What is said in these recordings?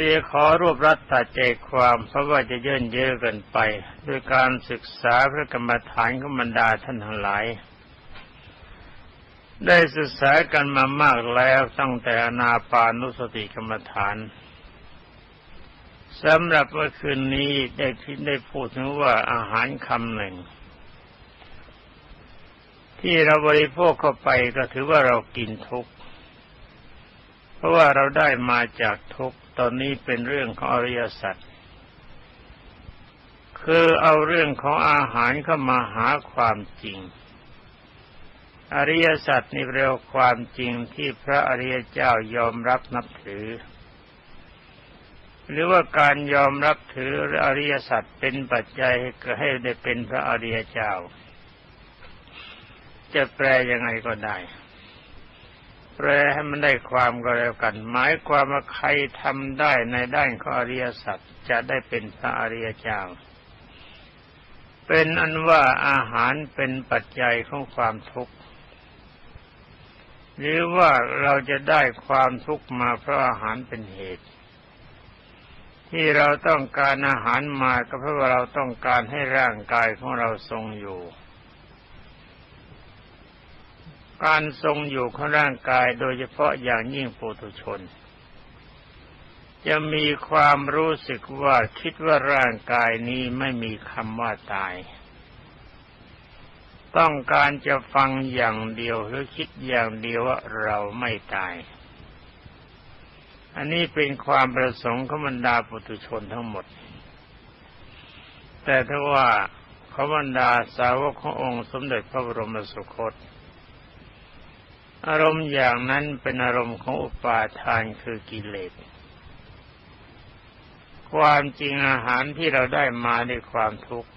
เรียขอรวบรัดตัดใจความเพราะว่าจะเย่นเยอะเกินไปด้วยการศึกษาพระกรรมฐานของบรรดาท่านทั้งหลาย ได้ศึกษากันมามากแล้วตั้งแต่อนาปานุสติกรรมฐานสำหรับเมื่อคืนนี้ได้พิได้พูดถึงว่าอาหารคำหนึ่ง ที่เราบริโภคเข้าไปก็ถือว่าเรากินทุกข์เพราะว่าเราได้มาจากทุกข์ ตอนนี้เป็นเรื่องของอริยสัจคือเอาเรื่องของอาหารเข้ามาหาความจริง อริยสัจนี่เรียกความจริงที่พระอริยเจ้ายอมรับนับถือ หรือว่าการยอมรับถืออริยสัจเป็นปัจจัยให้ได้เป็นพระอริยเจ้า จะแปลยังไงก็ได้ แปลให้มันได้ความก็แล้วกัน หมายความว่าใครทำได้ในด้านขออริยสัจจะได้เป็นพระอริยเจ้า เป็นอันว่าอาหารเป็นปัจจัยของความทุกข์หรือว่าเราจะได้ความทุกข์มาเพราะอาหารเป็นเหตุ ที่เราต้องการอาหารมาก็เพราะว่าเราต้องการให้ร่างกายของเราทรงอยู่ การทรงอยู่ของร่างกายโดยเฉพาะอย่างยิ่งปุถุชน จะมีความรู้สึกว่าคิดว่าร่างกายนี้ไม่มีคำว่าตาย ต้องการจะฟังอย่างเดียวหรือคิดอย่างเดียวว่าเราไม่ตาย อันนี้เป็นความประสงค์ของบรรดาปุถุชนทั้งหมด แต่ถ้าว่าขบรรดาสาวกขององค์สมเด็จพระบรมสุคต อารมณ์อย่างนั้นเป็นอารมณ์ของอุปาทานคือกิเลส ความจริงอาหารที่เราได้มาด้วยความทุกข์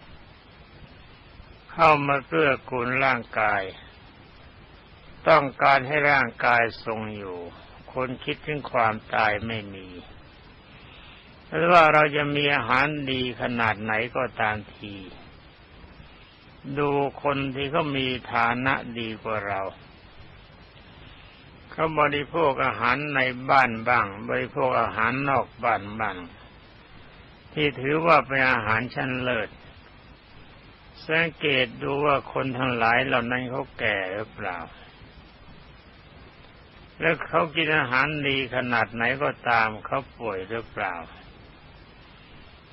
เข้ามาเพื่อกุลร่างกาย ต้องการให้ร่างกายทรงอยู่ คนคิดถึงความตายไม่มีหรือว่าเราจะมีอาหารดีขนาดไหนก็ตามที ดูคนที่เขามีฐานะดีกว่าเรา เขาบริโภคอาหารในบ้านบ้าง บริโภคอาหารนอกบ้านบ้าง ที่ถือว่าเป็นอาหารชั้นเลิศสังเกตดูว่าคนทั้งหลายเหล่านั้นเขาแก่หรือเปล่า แล้วเขากินอาหารดีขนาดไหนก็ตามเขาป่วยหรือเปล่า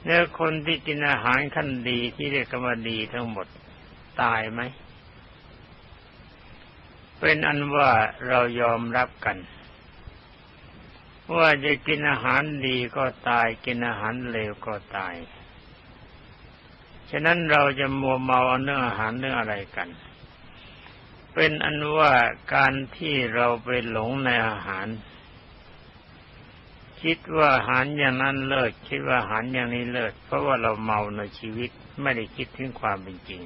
เนี่ยคนที่กินอาหารขั้นดีที่เรียกว่าดีทั้งหมดตายไหม เป็นอันว่าเรายอมรับกัน ว่าจะกินอาหารดีก็ตาย กินอาหารเลวก็ตาย ฉะนั้นเราจะมัวเมาเรื่องอาหารเรื่องอะไรกัน เป็นอันว่าการที่เราไปหลงในอาหาร คิดว่าอาหารอย่างนั้นเลิศคิดว่าอาหารอย่างนี้เลิศเพราะว่าเราเมาในชีวิตไม่ได้คิดถึงความเป็นจริง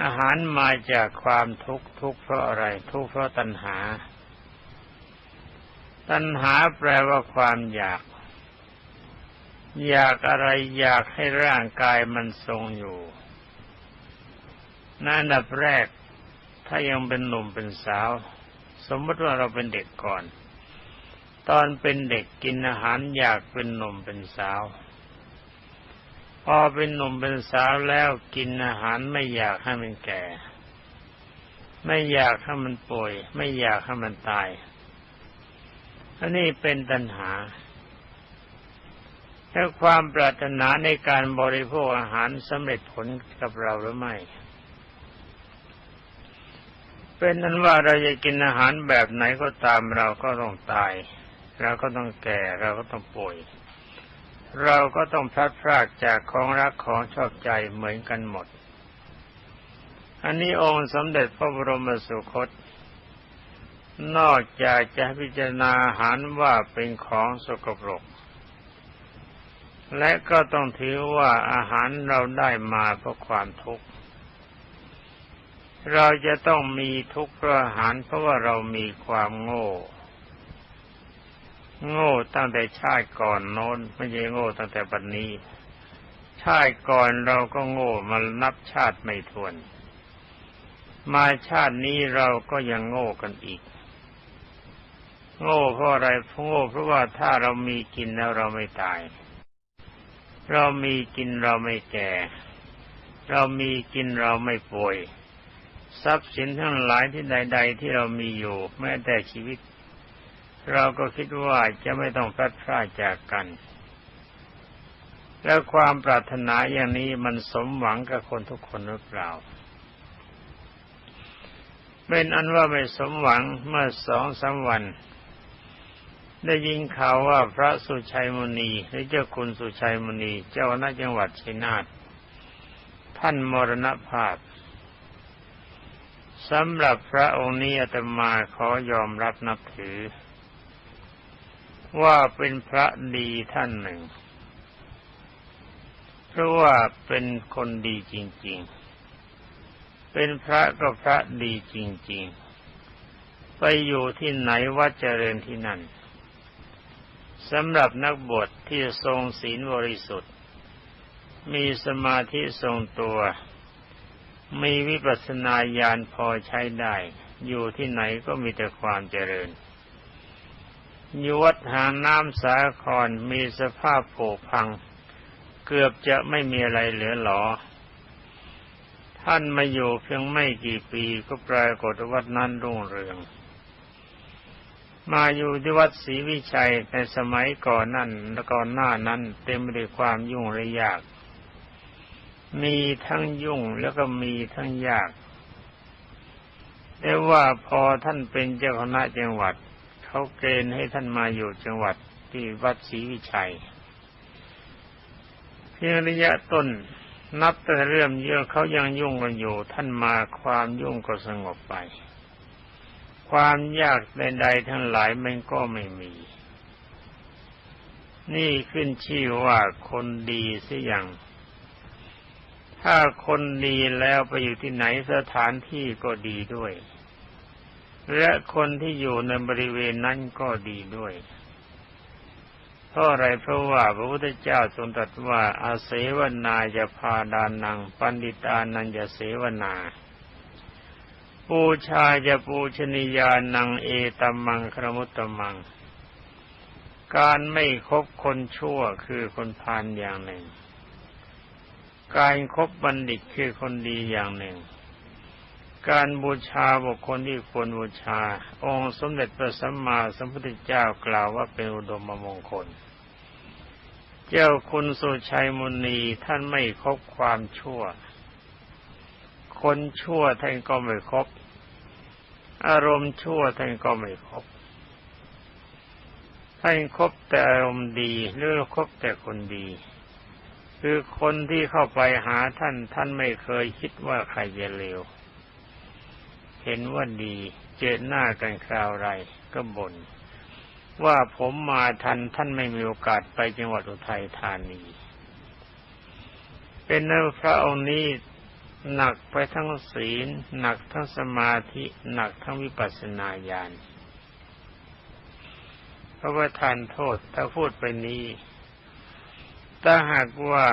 อาหารมาจากความทุกข์ทุกข์เพราะอะไร ทุกข์เพราะตัณหา ตัณหาแปลว่าความอยาก อยากอะไรอยากให้ร่างกายมันทรงอยู่นั่นดับแรก ถ้ายังเป็นหนุ่มเป็นสาว สมมติว่าเราเป็นเด็กก่อน ตอนเป็นเด็กกินอาหารอยากเป็นหนุ่มเป็นสาว พอเป็นหนุ่มเป็นสาวแล้วกินอาหารไม่อยากให้มันแก่ ไม่อยากให้มันป่วย ไม่อยากให้มันตายอันนี้เป็นตัณหาแล้วความปรารถนาในการบริโภคอาหารสำเร็จผลกับเราหรือไม่ เป็นนั้นว่าเราจะกินอาหารแบบไหนก็ตามเราก็ต้องตาย เราก็ต้องแก่เราก็ต้องป่วย เราก็ต้องพลัดพรากจากของรักของชอบใจเหมือนกันหมด อันนี้องค์สมเด็จพระบรมสุคต นอกจากจะพิจารณาอาหารว่าเป็นของสกปรก และก็ต้องถือว่าอาหารเราได้มาเพราะความทุกข์ เราจะต้องมีทุกข์เพราะอาหารเพราะว่าเรามีความโง่ โง่ตั้งแต่ชาติก่อนโน้นไม่ใช่โง่ตั้งแต่ปัจนี้ ชาติก่อนเราก็โง่มานับชาติไม่ทวน มาชาตินี้เราก็ยังโง่กันอีก โง่เพราะอะไรโง่เพราะว่าถ้าเรามีกินแล้วเราไม่ตาย เรามีกินเราไม่แก่ เรามีกินเราไม่ป่วย ทรัพย์สินทั้งหลายที่ใด ๆ ที่เรามีอยู่ แม้แต่ชีวิต เราก็คิดว่าจะไม่ต้องพลัดพรากจากกัน แล้วความปรารถนาอย่างนี้มันสมหวังกับคนทุกคนหรือเปล่า เป็นอันว่าไม่สมหวังเมื่อสองสาวัน ได้ยินข่าวว่าพระสุชัยมุนีหรือเจ้าคุณสุชัยมุนีเจ้าหน้าจังหวัดชัยนาทท่านมรณภาพสำหรับพระองค์นี้อาตมาขอยอมรับนับถือ ว่าเป็นพระดีท่านหนึ่ง เพราะว่าเป็นคนดีจริง ๆ เป็นพระก็พระดีจริง ๆ ไปอยู่ที่ไหนวัดเจริญที่นั่นสำหรับนักบวชที่ทรงศีลบริสุทธิ์ มีสมาธิทรงตัว มีวิปัสสนาญาณพอใช้ได้ อยู่ที่ไหนก็มีแต่ความเจริญ อยู่วัดหางน้ำสาครมีสภาพโผพัง เกือบจะไม่มีอะไรเหลือหลอท่านมาอยู่เพียงไม่กี่ปีก็ปรากฏวัดนั้นรุ่งเรือง มาอยู่ที่วัดศรีวิชัยในสมัยก่อนนั้นและก่อนหน้านั้นเต็มไปด้วยความยุ่งและยาก มีทั้งยุ่งแล้วก็มีทั้งยากแต่ว่าพอท่านเป็นเจ้าคณะจังหวัด เขาเกณฑ์ให้ท่านมาอยู่จังหวัดที่วัดศรีวิชัย เพียงระยะต้นนับแต่เรื่องเยอะเขายังยุ่งกันอยู่ ท่านมาความยุ่งก็สงบไป ความยากใดๆทั้งหลายมันก็ไม่มี นี่ขึ้นชื่อว่าคนดีสิอย่าง ถ้าคนดีแล้วไปอยู่ที่ไหนสถานที่ก็ดีด้วย และคนที่อยู่ในบริเวณนั้นก็ดีด้วยเพราะอะไรเพราะว่าพระพุทธเจ้าทรงตรัสว่าอาเสวนาจะพาดานัง ปันดิตานันจะเสวนา ปูชาจะปูชนียานังเอตมังครมุตตมัง การไม่คบคนชั่วคือคนพาลอย่างหนึ่ง การครบบัณฑิตคือคนดีอย่างหนึ่ง การบูชาบุคคลที่ควรบูชา องค์สมเด็จพระสัมมาสัมพุทธเจ้ากล่าวว่าเป็นอุดมมงคล เจ้าคุณสุชัยมุนีท่านไม่คบความชั่ว คนชั่วท่านก็ไม่คบ อารมณ์ชั่วท่านก็ไม่คบ ท่านคบแต่อารมณ์ดีหรือคบแต่คนดี คือคนที่เข้าไปหาท่านท่านไม่เคยคิดว่าใครจะเลว เห็นว่าดีเจอหน้ากันคราวไรก็บน่นว่าผมมาทันท่านไม่มีโอกาสไปจังหวัดอุทัยธานี เป็นนพระองค์นี้หนักไปทั้งศีล หนักทั้งสมาธิ หนักทั้งวิปัสสนาญาณเพราะว่าทานโทษถ้าพูดไปนี้ถ้าหากว่า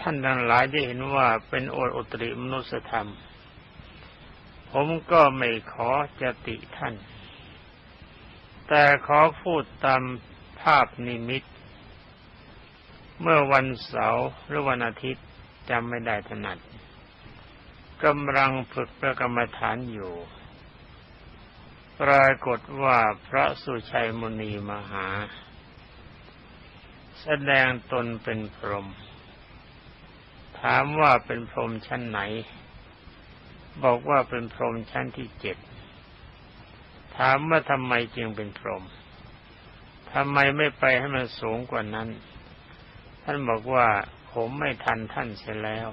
ท่านทั้งหลายได้เห็นว่าเป็นโออุตริมนุสธรรม ผมก็ไม่ขอจะติท่าน แต่ขอพูดตามภาพนิมิต เมื่อวันเสาร์หรือวันอาทิตย์จำไม่ได้ถนัดกำลังฝึกประกรรมฐานอยู่ ปรากฏว่าพระสุชัยมุนีมหา แสดงตนเป็นพรหมถามว่าเป็นพรหมชั้นไหน บอกว่าเป็นพรหมชั้นที่เจ็ด ถามว่าทำไมจึงเป็นพรหมทำไมไม่ไปให้มันสูงกว่านั้น ท่านบอกว่าผมไม่ทันท่านเสียแล้ว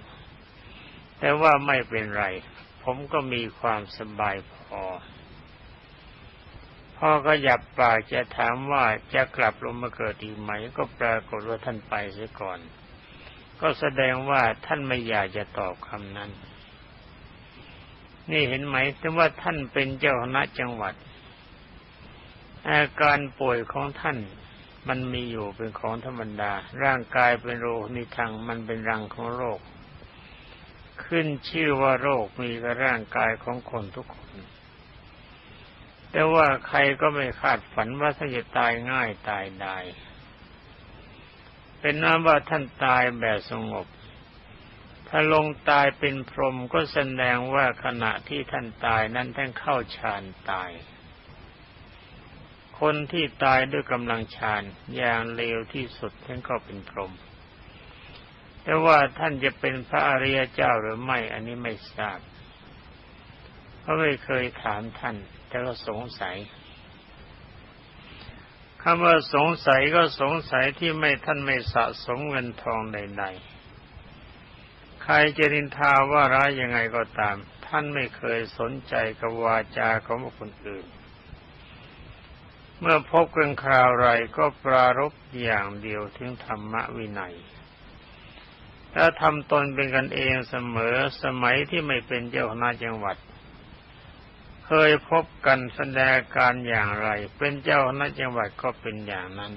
แต่ว่าไม่เป็นไร ผมก็มีความสบายพอ พ่อก็หยับปากจะถามว่าจะกลับลงมาเกิดอีกไหม ก็ปรากฏว่าท่านไปเสียก่อน ก็แสดงว่าท่านไม่อยากจะตอบคำนั้น นี่เห็นไหมแต่ว่าท่านเป็นเจ้าคณะจังหวัด อาการป่วยของท่านมันมีอยู่เป็นของธรรมดา ร่างกายเป็นโรคนิทังมันเป็นรังของโรค ขึ้นชื่อว่าโรคมีกับร่างกายของคนทุกคนแแต่ว่าใครก็ไม่คาดฝันว่าท่านจะตายง่ายตายได้ เป็นน้ำว่าท่านตายแบบสงบ ถ้าลงตายเป็นพรหมก็แสดงว่าขณะที่ท่านตายนั้นท่านเข้าฌานตาย คนที่ตายด้วยกำลังฌานอย่างเลวที่สุดท่านก็เป็นพรหมแต่ว่าท่านจะเป็นพระอริยเจ้าหรือไม่ อันนี้ไม่ทราบ เพราะไม่เคยถามท่าน แต่ก็สงสัยคำว่าสงสัยก็สงสัยที่ไม่ท่านไม่สะสมเงินทองใดๆ ใครจะนินทาว่าร้ายยังไงก็ตาม ท่านไม่เคยสนใจกับวาจาของคนอื่น เมื่อพบกันคราวไรก็ปรารบอย่างเดียวถึงธรรมวินัยถ้าทำตนเป็นกันเองเสมอสมัยที่ไม่เป็นเจ้าคณะจังหวัด เคยพบกันแสดงการอย่างไร เป็นเจ้าคณะจังหวัดก็เป็นอย่างนั้น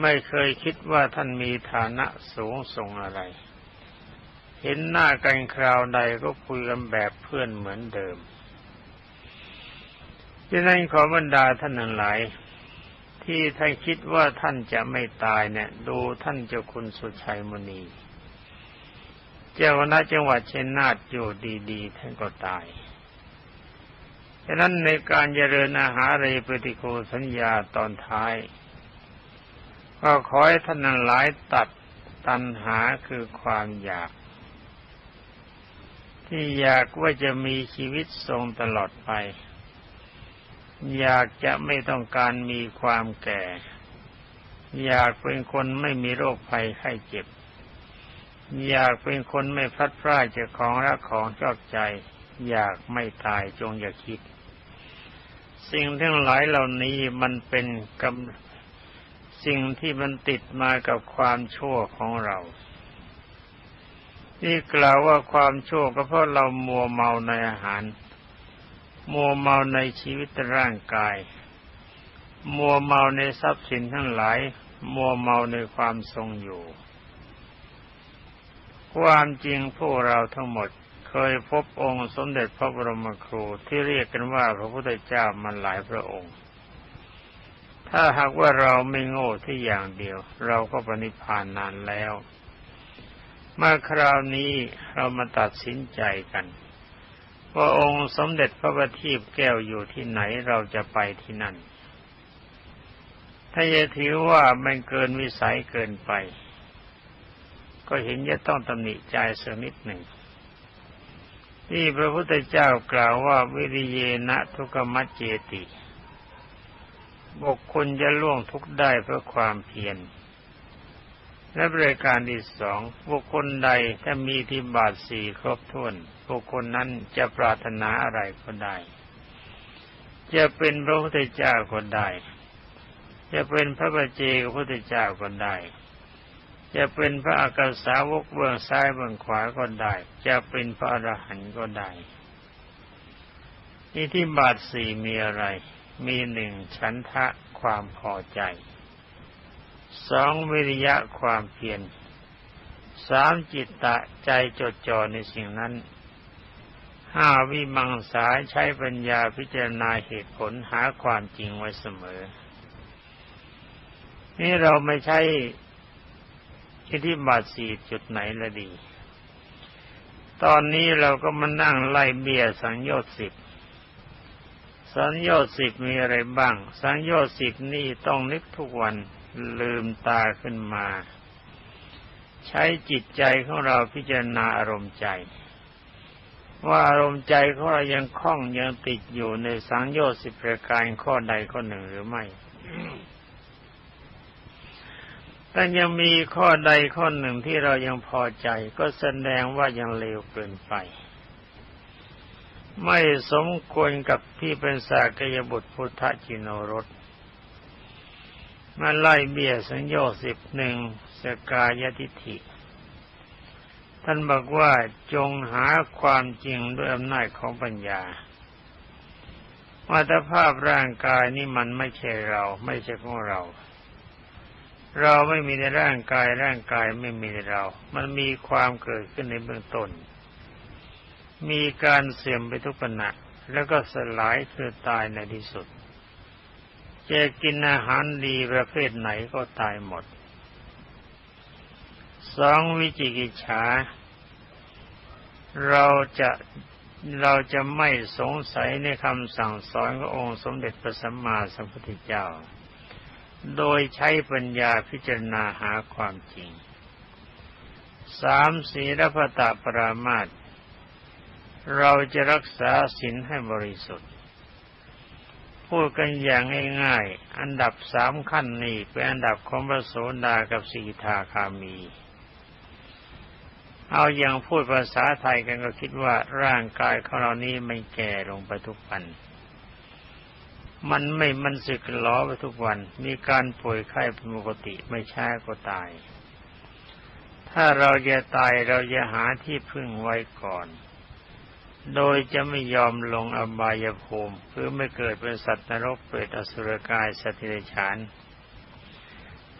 ไม่เคยคิดว่าท่านมีฐานะสูงส่งอะไร เห็นหน้ากันคราวใดก็คุยกันแบบเพื่อนเหมือนเดิมดังนั้นขอบรรดาท่านหลาย ที่ท่านคิดว่าท่านจะไม่ตายเนี่ย ดูท่านเจ้าคุณสุชัยมณี เจ้าคณะจังหวัดเชนนาทอยู่ดีๆ ท่านก็ตายฉะนั้นในการเจริญอาหารเรปฏิโคสัญญาตอนท้าย ก็ขอให้ท่านนันหลายตัดตัณหาคือความอยาก ที่อยากว่าจะมีชีวิตทรงตลอดไป อยากจะไม่ต้องการมีความแก่ อยากเป็นคนไม่มีโรคภัยไข้เจ็บ อยากเป็นคนไม่พลัดพรากจากของรักของชอบใจ อยากไม่ตายจงอย่าคิด สิ่งทั้งหลายเหล่านี้มันเป็นกำสิ่งที่มันติดมากับความชั่วของเรา ที่กล่าวว่าความชั่วก็เพราะเรามัวเมาในอาหาร มัวเมาในชีวิตร่างกาย มัวเมาในทรัพย์สินทั้งหลาย มัวเมาในความทรงอยู่ ความจริงพวกเราทั้งหมดเคยพบองค์สมเด็จพระบรมครูที่เรียกกันว่าพระพุทธเจ้ามันหลายพระองค์ ถ้าหากว่าเราไม่โง่ที่อย่างเดียว เราก็ปณิพานนานแล้ว มาคราวนี้เรามาตัดสินใจกัน ว่าองค์สมเด็จพระบัณฑิตแก้วอยู่ที่ไหนเราจะไปที่นั่น ถ้าจะถือว่ามันเกินวิสัยเกินไป ก็เห็นจะต้องตำหนิใจสักนิดหนึ่งที่พระพุทธเจ้ากล่าวว่าวิริเยนะทุกมัจเจติ บุคคลจะล่วงทุกได้เพราะความเพียร และบริการที่สองบุคคลใดถ้ามีที่บาทสี่ครบถ้วนบุคคลนั้นจะปรารถนาอะไรก็ได้ จะเป็นพระพุทธเจ้าก็ได้ จะเป็นพระบัจเจกพระพุทธเจ้าก็ได้ จะเป็นพระอากาสาวกเบื้องซ้ายเบื้องขวาก็ได้ จะเป็นพระอรหันต์ก็ได้นี่ที่บาทสี่มีอะไร มีหนึ่งฉันทะความพอใจ สองวิริยะความเพียรสามจิตตะใจจดจ่อในสิ่งนั้นห้าวิมังสาใช้ปัญญาพิจารณาเหตุผลหาความจริงไว้เสมอ นี่เราไม่ใช่ที่ที่บาทสี่จุดไหนละดี ตอนนี้เราก็มานั่งไล่เบียสังโยชน์สิบ สังโยชน์สิบมีอะไรบ้าง สังโยชน์สิบนี่ต้องนึกทุกวัน ลืมตาขึ้นมา ใช้จิตใจของเราพิจารณาอารมณ์ใจ ว่าอารมณ์ใจของเรายังคล้องยังติดอยู่ในสังโยชน์สิบประการข้อใดข้อหนึ่งหรือไม่แต่ยังมีข้อใดข้อหนึ่งที่เรายังพอใจ ก็แสดงว่ายังเลวเกินไป ไม่สมควรกับที่เป็นสากยบุตรพุทธจิโนรส มาไล่เบี้ยสัญญาสิบหนึ่งสกายทิฐิ ท่านบอกว่าจงหาความจริงด้วยอำนาจของปัญญาว่าภาพร่างกายนี่มันไม่ใช่เรา ไม่ใช่ของเรา เราไม่มีในร่างกายร่างกายไม่มีในเรา มันมีความเกิดขึ้นในเบื้องต้น มีการเสื่อมไปทุกขณะแล้วก็สลายคือตายในที่สุด จะกินอาหารดีประเภทไหนก็ตายหมด สองวิจิกิจฉา เราจะเราจะไม่สงสัยในคำสั่งสอนขององค์สมเด็จพระสัมมาสัมพุทธเจ้า โดยใช้ปัญญาพิจารณาหาความจริง สามศีลพตาปรามาตเราจะรักษาศีลให้บริสุทธิ์ พูดกันอย่างง่ายๆ อันดับสามขั้นนี้เป็นอันดับของพระโสดากับสีทาคามี เอาอย่างพูดภาษาไทยกันก็คิดว่าร่างกายของเรานี้ไม่แก่ลงไปทุกวัน มันไม่มันสึกล้อไปทุกวัน มีการป่วยไข้เป็นปกติไม่ช้าก็ตาย ถ้าเราจะตายเราจะหาที่พึ่งไว้ก่อน โดยจะไม่ยอมลงอบายภูมิคือไม่เกิดเป็นสัตว์นรกเปรตอสุรกายสัตว์เดรัจฉาน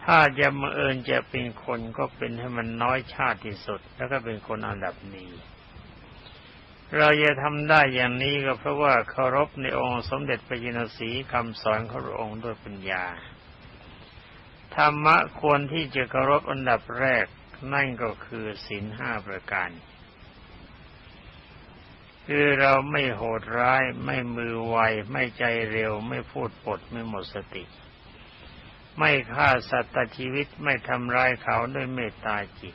ถ้าจะมาเอิญจะเป็นคนก็เป็นให้มันน้อยชาติที่สุด แล้วก็เป็นคนอันดับนี้เราจะทำได้อย่างนี้ก็เพราะว่าเคารพในองค์สมเด็จพระยินสีคำสอนของพระองค์ด้วยปัญญา ธรรมะควรที่จะเคารพอันดับแรกนั่นก็คือศีลห้าประการ คือเราไม่โหดร้ายไม่มือไว ไม่ใจเร็ว ไม่พูดปดไม่หมดสติ ไม่ฆ่าสัตว์ชีวิตไม่ทำร้ายเขาด้วยเมตตาจิต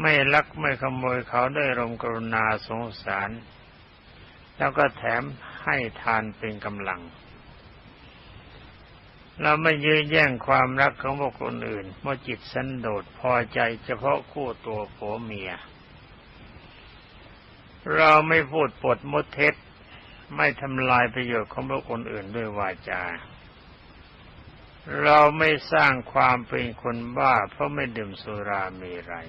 ไม่ลักไม่ขโมยเขาด้วยรมกรุณาสงสาร แล้วก็แถมให้ทานเป็นกำลัง เราไม่ยื้อแย่งความรักของบุคคลอื่นเมื่อจิตสันโดษพอใจเฉพาะคู่ตัวผัวเมีย เราไม่พูดปดมดเท็จ ไม่ทำลายประโยชน์ของบุคคลอื่นด้วยวาจา เราไม่สร้างความเป็นคนบ้า เพราะไม่ดื่มสุรามรัย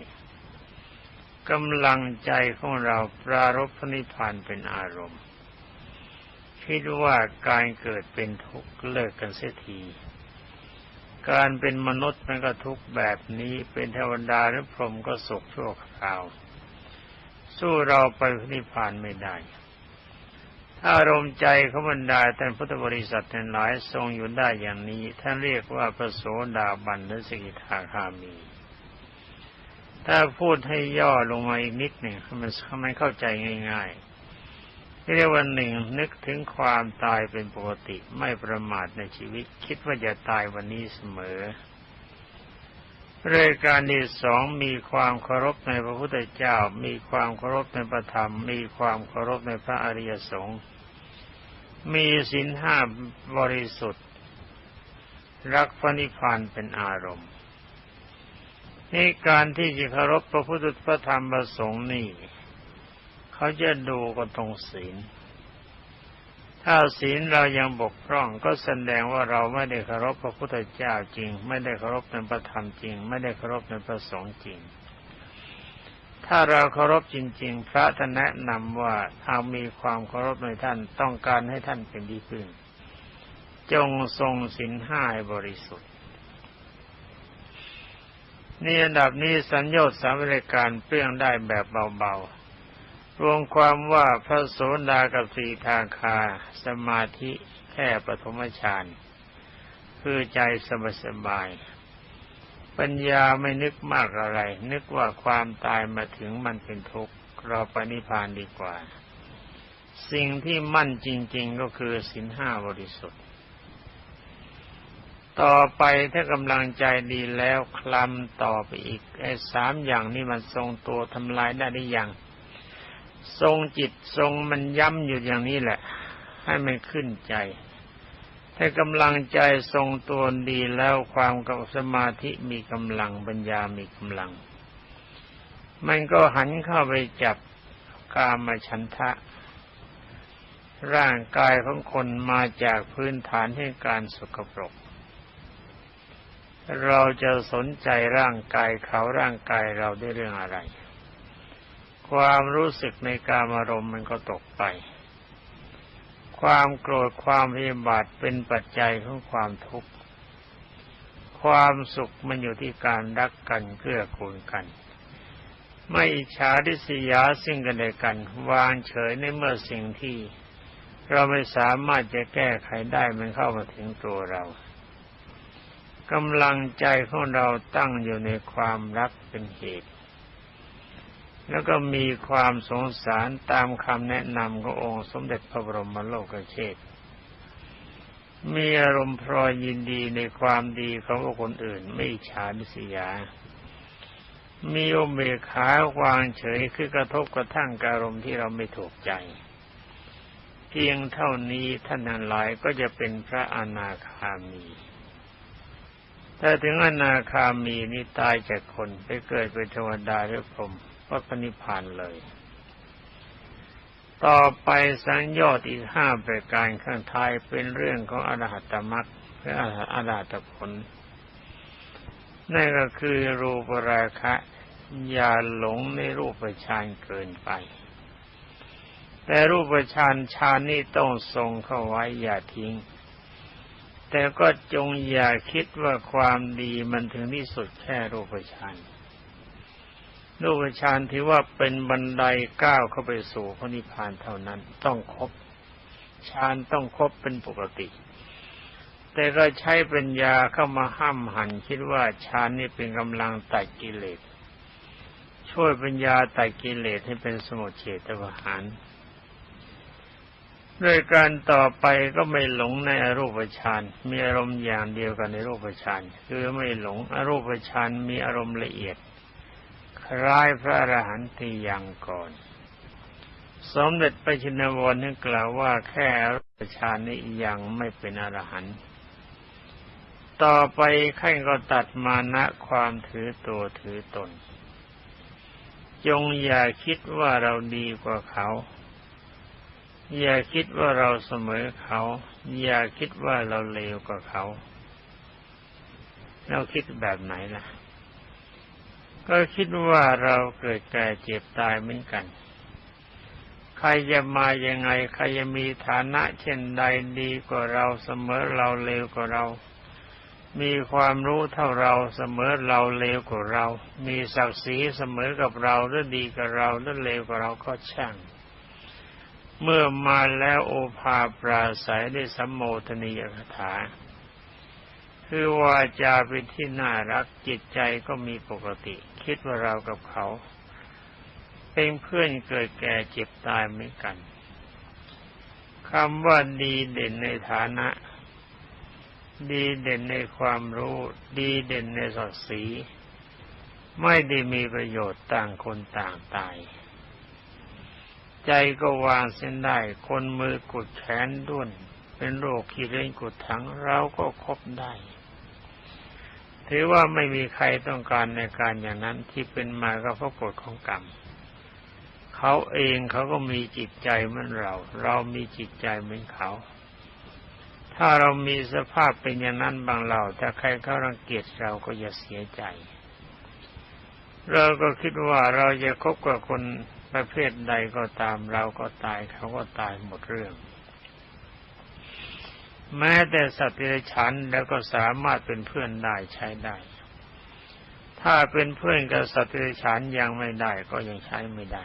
กำลังใจของเราปรารบพนิพานเป็นอารมณ์ คิดว่าการเกิดเป็นทุกข์เลิกกันเสียที การเป็นมนุษย์มันก็ทุกข์แบบนี้เป็นเทวดาหรือพรหมก็สุขชั่วคราว สู้เราไปนิพพานไม่ได้ ถ้าอารมณ์ใจของบรรดาท่านพุทธบริษัททั้งหลายทรงอยู่ได้อย่างนี้ ท่านเรียกว่าพระโสดาบันหรือสกิทาคามี ถ้าพูดให้ย่อลงมาอีกนิดหนึ่งมันทำให้เข้าใจง่ายๆเรียกว่าหนึ่งนึกถึงความตายเป็นปกติไม่ประมาทในชีวิต คิดว่าจะตายวันนี้เสมอ รายการที่สองมีความเคารพในพระพุทธเจ้า มีความเคารพในพระธรรม มีความเคารพในพระอริยสงฆ์มีศีลห้าบริสุทธิ์ รักพระนิพพานเป็นอารมณ์นี่การที่จะเคารพพระพุทธพระธรรมพระสงฆ์นี่ เขาจะดูก็ตรงศีล ถ้าศีลเรายังบกพร่องก็แสดงว่าเราไม่ได้เคารพพระพุทธเจ้าจริง ไม่ได้เคารพในพระธรรมจริง ไม่ได้เคารพในพระสงฆ์จริง ถ้าเราเคารพจริง ๆ พระท่านแนะนำว่าหามีความเคารพในท่านต้องการให้ท่านเป็นดีพึ่งจงทรงศีลห้าบริสุทธิ์ นี่อันดับนี้สัญญาสามรายการเปรี้ยงได้แบบเบาๆ รวมความว่าพระโสดากับสีทางคา สมาธิแค่ปฐมฌานคือใจสบายสบาย ปัญญาไม่นึกมากอะไร นึกว่าความตายมาถึงมันเป็นทุกข์ เราปณิพานดีกว่า สิ่งที่มั่นจริง ๆ ก็คือสินห้าบริสุทธิ์ ต่อไปถ้ากำลังใจดีแล้วคลำต่อไปอีกไอ้สามอย่างนี้มันทรงตัวทำลายได้หรือยัง ทรงจิตทรงมันย้ำอยู่อย่างนี้แหละ ให้มันขึ้นใจให้กำลังใจทรงตัวดีแล้วความกับสมาธิมีกำลังปัญญามีกำลัง มันก็หันเข้าไปจับกามฉันทะ ร่างกายของคนมาจากพื้นฐานให้การสกปรก เราจะสนใจร่างกายเขาร่างกายเราด้วยเรื่องอะไร ความรู้สึกในการอารมณ์มันก็ตกไป ความโกรธความพยาบาทเป็นปัจจัยของความทุกข์ ความสุขมันอยู่ที่การรักกันเกื้อกูลกัน ไม่อิจฉาริษยาซึ่งกันและกัน วางเฉยในเมื่อสิ่งที่ เราไม่สามารถจะแก้ไขได้มันเข้ามาถึงตัวเรากำลังใจของเราตั้งอยู่ในความรักเป็นเหตุ แล้วก็มีความสงสารตามคำแนะนำขององค์สมเด็จพระบรมโลกเชษมีอารมณ์พรอยยินดีในความดีของคนอื่น ไม่ฉาดิสยา มีอมเบขาวางเฉยคือกระทบกระทั่งอารมณ์ที่เราไม่ถูกใจ เพียงเท่านี้ท่านทั้งหลายก็จะเป็นพระอนาคามีถ้าถึงอนาคามีนี่ตายจากคนไปเกิดเป็นเทวดาหรือพรหม ก็ปณิพานเลย ต่อไปสังยอดอีกห้าประการข้างท้ายเป็นเรื่องของอรหัตมรรคและอรหัตผล นั่นก็คือรูปราคะ อย่าหลงในรูปฌานเกินไป แต่รูปฌานฌานนี่ต้องทรงเข้าไว้อย่าทิ้งแต่ก็จงอย่าคิดว่าความดีมันถึงที่สุดแค่รูปฌาน รูปฌานถือว่าเป็นบันไดก้าวเข้าไปสู่พระนิพพานเท่านั้นต้องครบฌานต้องครบเป็นปกติ แต่ก็ใช้ปัญญาเข้ามาห้ามหันคิดว่าฌานนี่เป็นกำลังตัดกิเลส ช่วยปัญญาตัดกิเลสให้เป็นสมุทเฉตประหารด้วยการต่อไปก็ไม่หลงในอรูปฌานมีอารมณ์อย่างเดียวกันในรูปฌานคือไม่หลงอรูปฌานมีอารมณ์ละเอียด คล้ายพระอรหันต์ที่ยังก่อน สมเด็จพระชินวรนี่กล่าวว่าแค่อรูปฌานนี้ยังไม่เป็นอรหันต์ต่อไปขั้นก็ตัดมานะความถือตัวถือตน จงอย่าคิดว่าเราดีกว่าเขา อย่าคิดว่าเราเสมอเขา อย่าคิดว่าเราเลวกว่าเขา เราคิดแบบไหนล่ะ ก็คิดว่าเราเกิดแก่เจ็บตายเหมือนกัน ใครจะมายังไง ใครจะมีฐานะเช่นใดดีกว่าเราเสมอเราเลวกว่าเรา มีความรู้เท่าเราเสมอเราเลวกว่าเรา มีศักดิ์ศรีเสมอกับเราหรือดีกับเราหรือเลวกว่าเราก็ช่าง เมื่อมาแล้วโอภาปราศัยได้สัมโมทนียคถาคือวาจาเป็นที่น่ารักจิตใจก็มีปกติ คิดว่าเรากับเขา เป็นเพื่อนเกิดแก่เจ็บตายเหมือนกันคำว่าดีเด่นในฐานะ ดีเด่นในความรู้ ดีเด่นในศักดิ์ศรีไม่ได้มีประโยชน์ต่างคนต่างตาย ใจก็วางเส้นได้ คนมือกุดแขนด้วน เป็นโรคขี้เล่นกุดถังเราก็ครบได้ ถือว่าไม่มีใครต้องการในการอย่างนั้นที่เป็นมาก็เพราะกฎของกรรมเขาเองเขาก็มีจิตใจเหมือนเรา เรามีจิตใจเหมือนเขา ถ้าเรามีสภาพเป็นอย่างนั้นบางเราถ้าใครเขารังเกียจเราก็อย่าเสียใจ เราก็คิดว่าเราจะคบกับคนประเภทใดก็ตาม เราก็ตายเขาก็ตายหมดเรื่อง แม้แต่สัตว์เดรัจฉานแล้วก็สามารถเป็นเพื่อนได้ใช้ได้ ถ้าเป็นเพื่อนกับสัตว์เดรัจฉานยังไม่ได้ก็ยังใช้ไม่ได้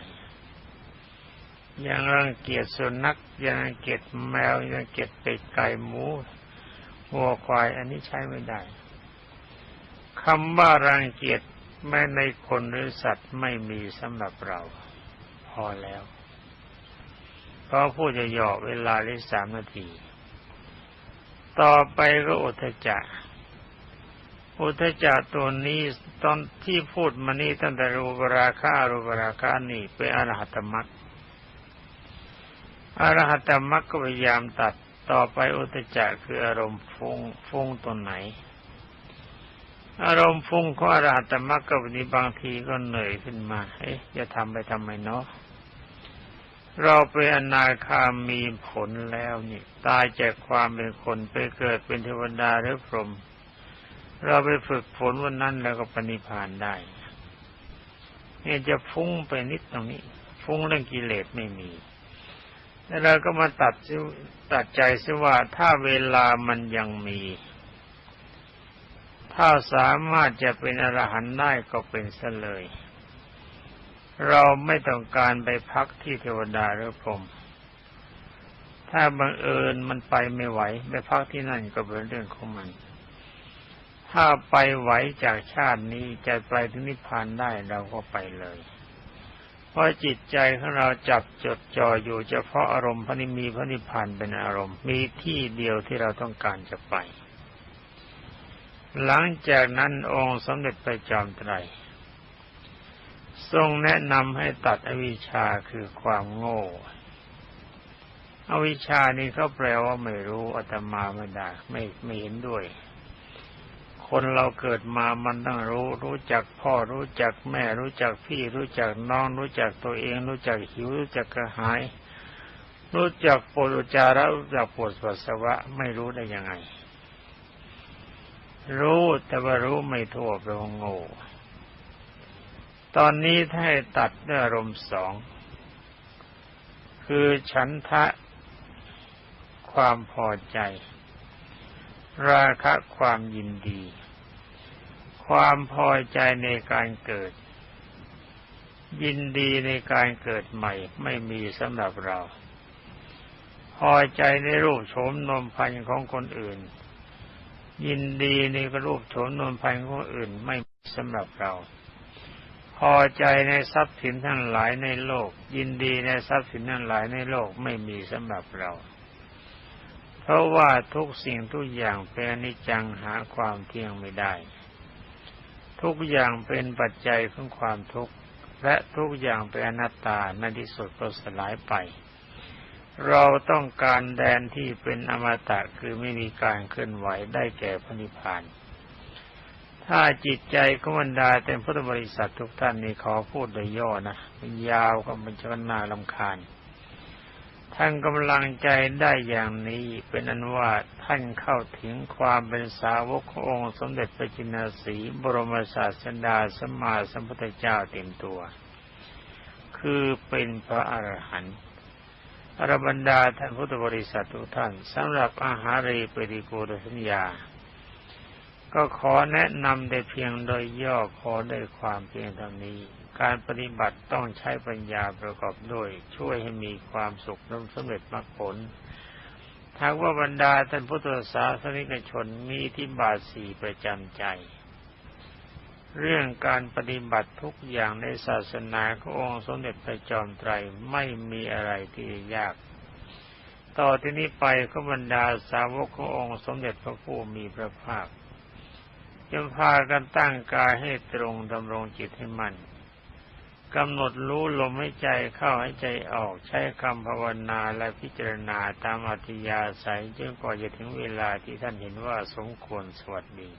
ยังรังเกียจสุนัขยังรังเกียจแมวยังรังเกียจเป็ดไก่หมูวัวควายอันนี้ใช้ไม่ได้คำว่ารังเกียจแม้ในคนหรือสัตว์ไม่มีสำหรับเรา พอแล้ว เพราะพูดจะหยอกเวลาได้สามนาที ต่อไปก็อุทจักอุทจักตัวนี้ตอนที่พูดมานี้ตั้งแต่รูปราคารูปราคานี่เป็นอรหัตมรรคอรหัตมรรคก็พยายามตัดต่อไปอุทจักคืออารมณ์ฟุ้งฟุ้งตัวไหน อารมณ์ฟุ้งของอรหัตมรรคก็วันนี้บางทีก็เหนื่อยขึ้นมา เอ๊ะจะทำไปทำไมเนาะ เราเป็นอนาคามีผลแล้วนี่ ตายจากความเป็นคนไปเกิดเป็นเทวดาหรือพรหมเราไปฝึกฝนวันนั้นแล้วก็ปณิพานได้เนี่ยจะฟุ้งไปนิดตรงนี้ ฟุ้งเรื่องกิเลสไม่มีแล้วเราก็มาตัดตัดใจซิว่าถ้าเวลามันยังมี ถ้าสามารถจะเป็นอรหันต์ได้ก็เป็นซะเลย เราไม่ต้องการไปพักที่เทวดาหรือพรหมถ้าบังเอิญมันไปไม่ไหวไปพักที่นั่นก็เป็นเรื่องของมัน ถ้าไปไหวจากชาตินี้จะไปถึงนิพพานได้เราก็ไปเลย เพราะจิตใจของเราจับจดจ่ออยู่เฉพาะอารมณ์พระนิมีพระนิพพานเป็นอารมณ์ มีที่เดียวที่เราต้องการจะไป หลังจากนั้นองค์สมเด็จพระจอมไตร ทรงแนะนำให้ตัดอวิชชาคือความโง่ อวิชชานี่เขาแปลว่าไม่รู้อาตมาไม่ได้ไม่ไม่เห็นด้วย คนเราเกิดมามันต้องรู้ รู้จักพ่อรู้จักแม่ รู้จักพี่ รู้จักน้อง รู้จักตัวเอง รู้จักหิวรู้จักกระหาย รู้จักปวดอุจาระรู้จักปวดปัสสาวะไม่รู้ได้ยังไง รู้แต่ว่ารู้ไม่ทั่วแปลว่าโง่ ตอนนี้ถ้าให้ตัดด้วยอารมณ์สอง คือฉันทะความพอใจ ราคะความยินดี ความพอใจในการเกิด ยินดีในการเกิดใหม่ ไม่มีสำหรับเรา พอใจในรูปโฉมนมพันของคนอื่น ยินดีในรูปโฉมนมพันของคนอื่นไม่สำหรับเรา อใจในทรัพย์สินทั้งหลายในโลก ยินดีในทรัพย์สินทั้งหลายในโลกไม่มีสำหรับเรา เพราะว่าทุกสิ่งทุกอย่างเป็นอนิจจังหาความเที่ยงไม่ได้ ทุกอย่างเป็นปัจจัยของความทุกข์และทุกอย่างเป็นอนัตตาในที่สุดก็สลายไป เราต้องการแดนที่เป็นอมตะคือไม่มีการเคลื่อนไหวได้แก่พระนิพพาน ถ้าจิตใจของบรรดาเต็มพุทธบริษัททุกท่านนี่ขอพูดโดยย่อนะมันยาวก็มันจะน่าลำคาญท่านกำลังใจได้อย่างนี้เป็นอันว่าท่านเข้าถึงความเป็นสาวกขององค์สมเด็จพระจินสีบรมศาสดาสมมาสัมพุทธเจ้าเต็มตัว คือเป็นพระอรหันต์อรบรรดาท่านพุทธบริษัททุกท่านสำหรับอาหารีปริโกรสัญญา ก็ขอแนะนำได้เพียงโดยย่อขอได้ความเพียงเท่านี้ การปฏิบัติต้องใช้ปัญญาประกอบด้วย ช่วยให้มีความสุขน้ำสำเร็จมรรคผลถ้าว่าบรรดาท่านพุทธศาสนิกชนมีที่บาทสี่ประจำใจ เรื่องการปฏิบัติทุกอย่างในศาสนาขององค์สมเด็จพระจอมไตรไม่มีอะไรที่ยาก ต่อที่นี้ไปก็บรรดาสาวกขององค์สมเด็จพระผู้มีพระภาค จงพากันตั้งกายให้ตรงดำรงจิตให้มัน่นกำหนดรู้ลมให้ใจเข้าให้ใจออกใช้คำภาวนาและพิจารณาตามอัธยาศัยจนกว่าจะถึงเวลาที่ท่านเห็นว่าสมควรสวัสดี